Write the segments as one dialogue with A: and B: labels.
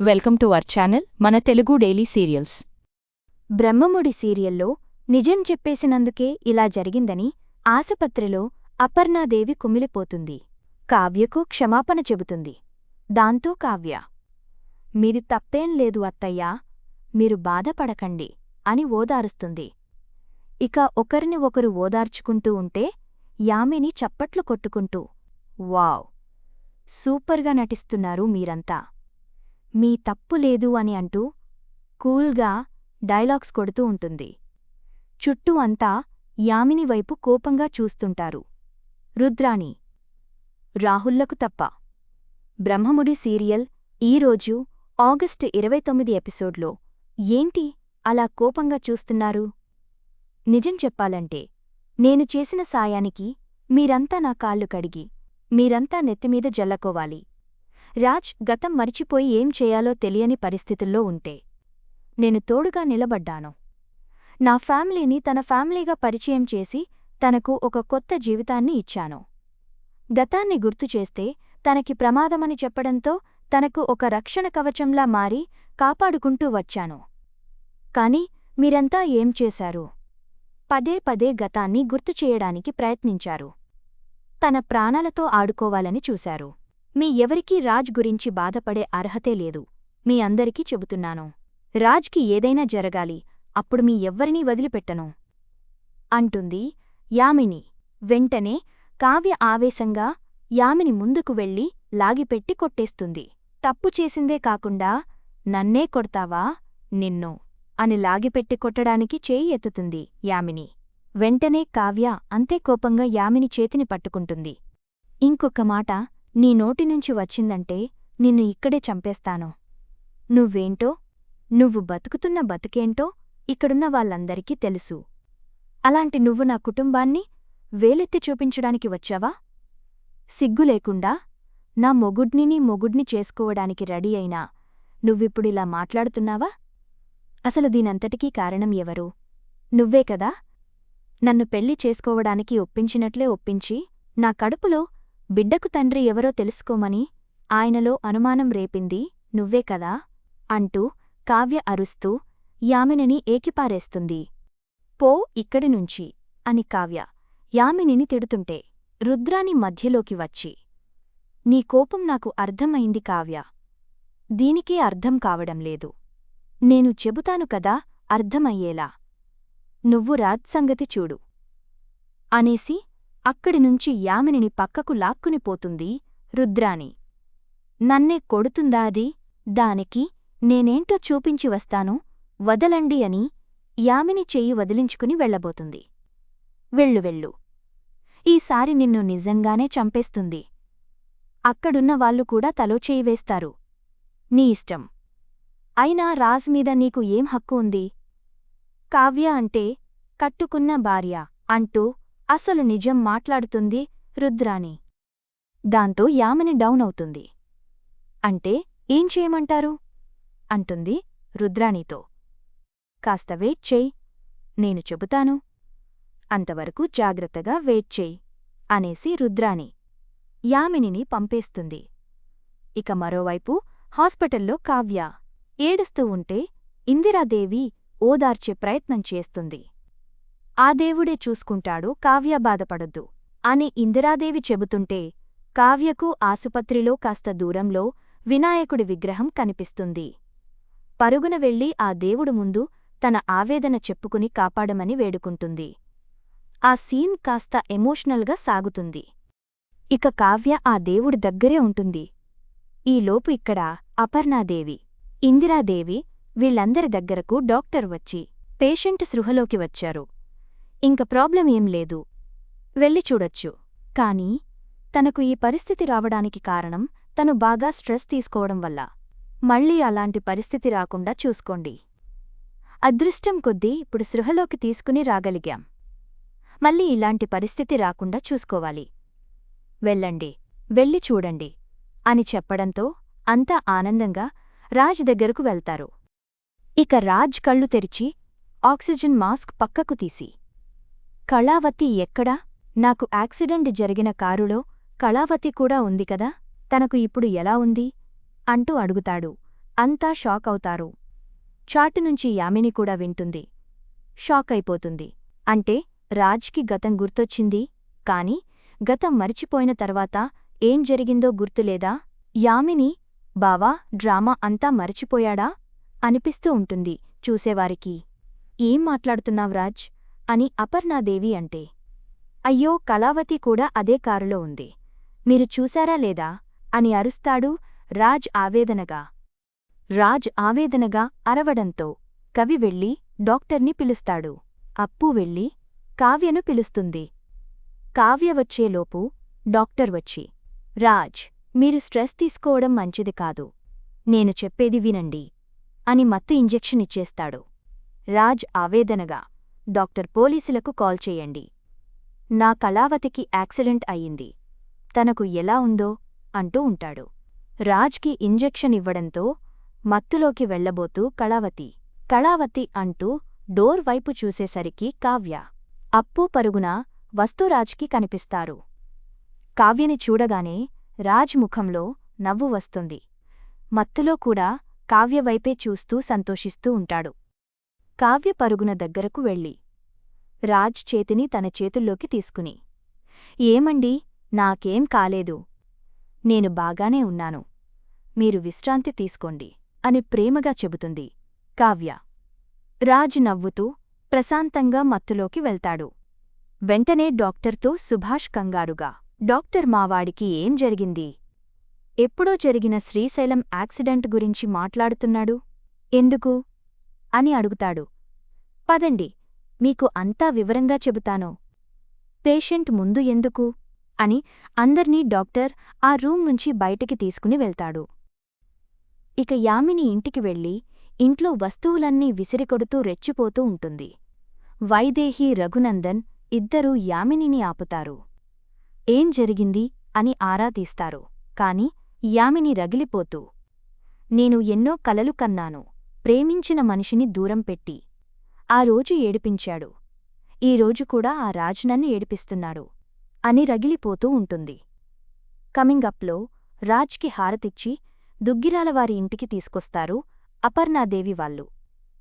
A: Welcome to our channel మన Telugu daily serials.
B: Brahmamudi సీరియల్లో నిజం చెప్పేసినందుకే ఇలా జరిగిందని ఆసుపత్రిలో అపర్ణాదేవి కుమిలిపోతుంది. కావ్యకు క్షమాపణ చెబుతుంది. దాంతో కావ్య మీది తప్పేం లేదు అత్తయ్యా మీరు బాధపడకండి అని ఓదారుస్తుంది. ఇక ఒకరిని ఒకరు ఓదార్చుకుంటూ ఉంటే యామిని చప్పట్లు కొట్టుకుంటూ వావ్ సూపర్గా నటిస్తున్నారు మీరంతా. మీ తప్పు లేదు అని అంటూ కూల్గా డైలాగ్స్ కొడుతూ ఉంటుంది. చుట్టూ అంతా యామిని వైపు కోపంగా చూస్తుంటారు. రుద్రాణి రాహుల్లకు తప్ప. బ్రహ్మముడి సీరియల్ ఈరోజు ఆగస్టు ఇరవై తొమ్మిది ఎపిసోడ్లో ఏంటి అలా కోపంగా చూస్తున్నారు? నిజం చెప్పాలంటే నేను చేసిన సాయానికి మీరంతా నా కాళ్ళు కడిగి మీరంతా నెత్తిమీద జల్లకోవాలి. రాజ్ గతం మరిచిపోయి ఏం చేయాలో తెలియని పరిస్థితుల్లో ఉంటే. నేను తోడుగా నిలబడ్డాను. నా ఫ్యామిలీని తన ఫ్యామిలీగా పరిచయం చేసి తనకు ఒక కొత్త జీవితాన్ని ఇచ్చాను. గతాన్ని గుర్తుచేస్తే తనకి ప్రమాదమని చెప్పడంతో తనకు ఒక రక్షణ కవచంలా మారి కాపాడుకుంటూ వచ్చాను. కాని మీరంతా ఏం చేశారు? పదే పదే గతాన్ని గుర్తుచేయడానికి ప్రయత్నించారు. తన ప్రాణాలతో ఆడుకోవాలని చూశారు. మీ ఎవరికీ రాజ్ గురించి బాధపడే అర్హతే లేదు. మీ అందరికీ చెబుతున్నాను. రాజ్కి ఏదైనా జరగాలి. అప్పుడు మీ ఎవ్వరినీ వదిలిపెట్టను. అంటుంది యామిని. వెంటనే కావ్య ఆవేశంగా యామిని ముందుకు వెళ్ళి లాగిపెట్టి కొట్టేస్తుంది. తప్పు చేసిందే కాకుండా నన్నే కొడతావా? నిన్ను. అని లాగిపెట్టి కొట్టడానికి చేయి ఎత్తుతుంది యామిని. వెంటనే కావ్య అంతే కోపంగా యామిని చేతిని పట్టుకుంటుంది. ఇంకొక మాట నీ నోటినుంచి వచ్చిందంటే నిన్ను ఇక్కడే చంపేస్తాను. నువ్వేంటో నువ్వు బతుకుతున్న బతుకేంటో ఇక్కడున్న వాళ్ళందరికీ తెలుసు. అలాంటి నువ్వు నా కుటుంబాన్ని వేలెత్తి చూపించడానికి వచ్చావా? సిగ్గు లేకుండా నా మొగుడ్నిని మొగుడ్ని చేసుకోవడానికి రెడీ అయినా నువ్విప్పుడిలా మాట్లాడుతున్నావా? అసలు దీనంతటికీ కారణం ఎవరు? నువ్వే కదా? నన్ను పెళ్ళి చేసుకోవడానికి ఒప్పించినట్లే ఒప్పించి నా కడుపులో బిడ్డకు తండ్రి ఎవరో తెలుసుకోమని ఆయనలో అనుమానం రేపింది నువ్వే కదా? అంటూ కావ్య అరుస్తూ యామినిని ఏకిపారేస్తుంది. పో ఇక్కడి నుంచి అని కావ్య యామినిని తిడుతుంటే రుద్రాని మధ్యలోకి వచ్చి నీ కోపం నాకు అర్థమైంది కావ్య. దీనికే అర్థం కావడం లేదు. నేను చెబుతాను కదా అర్థమయ్యేలా. నువ్వు రాజ్ సంగతి చూడు. అనేసి అక్కడినుంచి యామినిని పక్కకు లాక్కుని పోతుంది రుద్రాణి. నన్నే కొడుతుందా అది? దానికి నేనేంటో చూపించి వస్తాను వదలండి అని యామిని చెయ్యి వదిలించుకుని వెళ్ళబోతుంది. వెళ్ళు వెళ్ళు. ఈసారి నిన్ను నిజంగానే చంపేస్తుంది. అక్కడున్న వాళ్ళు కూడా తలో చేయి వేస్తారు. నీ ఇష్టం. అయినా రాజ్ మీద నీకు ఏం హక్కు ఉంది? కావ్య అంటే కట్టుకున్న భార్య అంటూ అసలు నిజం మాట్లాడుతుంది రుద్రాణి. దాంతో యామిని డౌన్ అవుతుంది. అంటే ఏం చేయమంటారు? అంటుంది రుద్రాణితో. కాస్త వెయిట్ చేయి. నేను చెబుతాను. అంతవరకు జాగ్రత్తగా వెయిట్ చేయి అనేసి రుద్రాణి యామినిని పంపేస్తుంది. ఇక మరోవైపు హాస్పిటల్లో కావ్య ఏడుస్తూ ఉంటే ఇందిరాదేవి ఓదార్చే ప్రయత్నం చేస్తుంది. ఆ దేవుడే చూసుకుంటాడు కావ్య బాధపడొద్దు. అని ఇందిరాదేవి చెబుతుంటే కావ్యకు ఆసుపత్రిలో కాస్త దూరంలో వినాయకుడి విగ్రహం కనిపిస్తుంది. పరుగున వెళ్ళి ఆ దేవుడు ముందు తన ఆవేదన చెప్పుకుని కాపాడమని వేడుకుంటుంది. ఆ సీన్ కాస్త ఎమోషనల్గా సాగుతుంది. ఇక కావ్య ఆ దేవుడి దగ్గరే ఉంటుంది. ఈలోపు ఇక్కడ అపర్ణాదేవి ఇందిరాదేవి వీళ్ళందరి దగ్గరకు డాక్టర్ వచ్చి పేషెంట్ సృహలోకి వచ్చారు. ఇంక ప్రాబ్లం ఏం లేదు. వెళ్ళి చూడొచ్చు. కాని తనకు ఈ పరిస్థితి రావడానికి కారణం తను బాగా స్ట్రెస్ తీసుకోవడం వల్ల. మళ్ళీ అలాంటి పరిస్థితి రాకుండా చూసుకోండి. అదృష్టం కొద్దీ ఇప్పుడు సృహలోకి తీసుకుని రాగలిగాం. మళ్ళీ ఇలాంటి పరిస్థితి రాకుండా చూసుకోవాలి. వెళ్ళండి వెళ్ళి చూడండి అని చెప్పడంతో అంతా ఆనందంగా రాజ్ దగ్గరకు వెళ్తారు. ఇక రాజ్ కళ్ళు తెరిచి ఆక్సిజన్ మాస్క్ పక్కకు తీసి కళావతి ఎక్కడా? నాకు యాక్సిడెంట్ జరిగిన కారులో కళావతి కూడా ఉంది కదా తనకు ఇప్పుడు ఎలా ఉంది? అంటూ అడుగుతాడు. అంతా షాక్ అవుతారు. చాటు నుంచి యామిని కూడా వింటుంది. షాక్ అయిపోతుంది. అంటే రాజ్కి గతం గుర్తొచ్చింది? కాని గతం మరిచిపోయిన తర్వాత ఏం జరిగిందో గుర్తులేదా? యామిని బావా డ్రామా అంతా మరిచిపోయాడా? అనిపిస్తూ ఉంటుంది చూసేవారికి. ఏం మాట్లాడుతున్నావ్ రాజ్? అని అపర్ణాదేవి అంటే. అయ్యో కళావతి కూడా అదే కారులో ఉంది. మీరు చూశారా లేదా? అని అరుస్తాడు రాజ్ ఆవేదనగా. రాజ్ ఆవేదనగా అరవడంతో కవి వెళ్ళి డాక్టర్ని పిలుస్తాడు. అప్పు వెళ్ళి కావ్యను పిలుస్తుంది. కావ్య వచ్చేలోపు డాక్టర్ వచ్చి రాజ్ మీరు స్ట్రెస్ తీసుకోవడం మంచిది కాదు. నేను చెప్పేది వినండి అని మత్తు ఇంజెక్షన్ ఇచ్చేస్తాడు. రాజ్ ఆవేదనగా డాక్టర్ పోలీసులకు కాల్ చేయండి. నా కళావతికి యాక్సిడెంట్ అయ్యింది. తనకు ఎలా ఉందో అంటూ ఉంటాడు. రాజ్కి ఇంజెక్షన్ ఇవ్వడంతో మత్తులోకి వెళ్ళబోతూ కళావతి. కళావతి అంటూ డోర్ వైపు చూసేసరికి కావ్య. అప్పు పరుగున వస్తురాజ్కి కనిపిస్తారు. కావ్యని చూడగానే రాజ్ ముఖంలో నవ్వు వస్తుంది. మత్తులో కూడా కావ్యవైపే చూస్తూ సంతోషిస్తూ ఉంటాడు. కావ్య పరుగున దగ్గరకు వెళ్ళి. రాజ్ చేతిని తన చేతుల్లోకి తీసుకుని ఏమండి నాకేం కాలేదు. నేను బాగానే ఉన్నాను. మీరు విశ్రాంతి తీసుకోండి అని ప్రేమగా చెబుతుంది కావ్య. రాజ్ నవ్వుతూ ప్రశాంతంగా మత్తులోకి వెళ్తాడు. వెంటనే డాక్టర్తో సుభాష్ కంగారుగా డాక్టర్ మావాడికి ఏం జరిగింది? ఎప్పుడో జరిగిన శ్రీశైలం యాక్సిడెంట్ గురించి మాట్లాడుతున్నాడు? ఎందుకు? అని అడుగుతాడు. పదండి మీకు అంతా వివరంగా చెబుతాను. పేషెంట్ ముందు ఎందుకు? అని అందర్నీ డాక్టర్ ఆ రూమ్ నుంచి బయటికి తీసుకుని వెళ్తాడు. ఇక యామిని ఇంటికి వెళ్ళి ఇంట్లో వస్తువులన్నీ విసిరికొడుతూ రెచ్చిపోతూ ఉంటుంది. వైదేహి రఘునందన్ ఇద్దరూ యామినిని ఆపుతారు. ఏం జరిగింది? అని ఆరా తీస్తారు. కాని యామిని రగిలిపోతూ నేను ఎన్నో కలలు కన్నాను. ప్రేమించిన మనిషిని దూరం పెట్టి. ఆ రోజు ఏడిపించాడు. ఈ రోజు కూడా ఆ రాజ్ నన్ను ఏడిపిస్తున్నాడు అని రగిలిపోతూ ఉంటుంది. కమింగ్ అప్లో రాజ్కి హారతిచ్చి దుగ్గిరాలవారి ఇంటికి తీసుకొస్తారు అపర్ణాదేవి వాళ్ళు.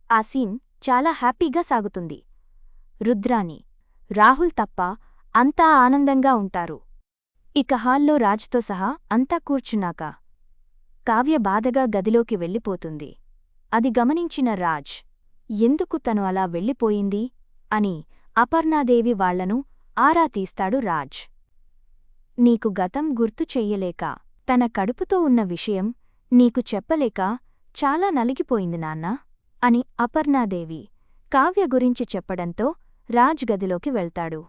B: ఆ సీన్ చాలా హ్యాపీగా సాగుతుంది. రుద్రాణి రాహుల్ తప్ప అంతా ఆనందంగా ఉంటారు. ఇక హాల్లో రాజ్తో సహా అంతా కూర్చున్నాక కావ్య బాధగా గదిలోకి వెళ్ళిపోతుంది. అది గమనించిన రాజ్ ఎందుకు తను అలా వెళ్ళిపోయింది? అని అపర్ణాదేవి వాళ్ళను ఆరా తీస్తాడు రాజ్. నీకు గతం గుర్తు చెయ్యలేక తన కడుపుతో ఉన్న విషయం నీకు చెప్పలేక చాలా నలిగిపోయింది నాన్నా అని అపర్ణాదేవి కావ్య గురించి చెప్పడంతో రాజ్ గదిలోకి వెళ్తాడు.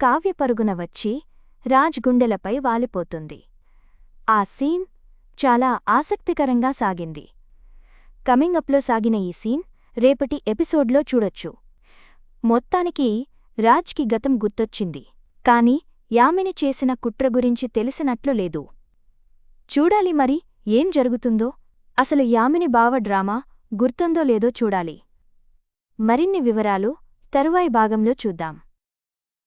B: కావ్య పరుగున వచ్చి రాజ్ గుండెలపై వాలిపోతుంది. ఆ సీన్ చాలా ఆసక్తికరంగా సాగింది. కమింగ్ అప్లో సాగిన ఈ సీన్ రేపటి ఎపిసోడ్లో చూడొచ్చు. మొత్తానికి రాజ్కి గతం గుర్తొచ్చింది. కాని యామిని చేసిన కుట్ర గురించి తెలిసినట్లు లేదు. చూడాలి మరి ఏం జరుగుతుందో? అసలు యామిని బావ డ్రామా గుర్తుందో లేదో చూడాలి. మరిన్ని వివరాలు తరువాయి భాగంలో చూద్దాం.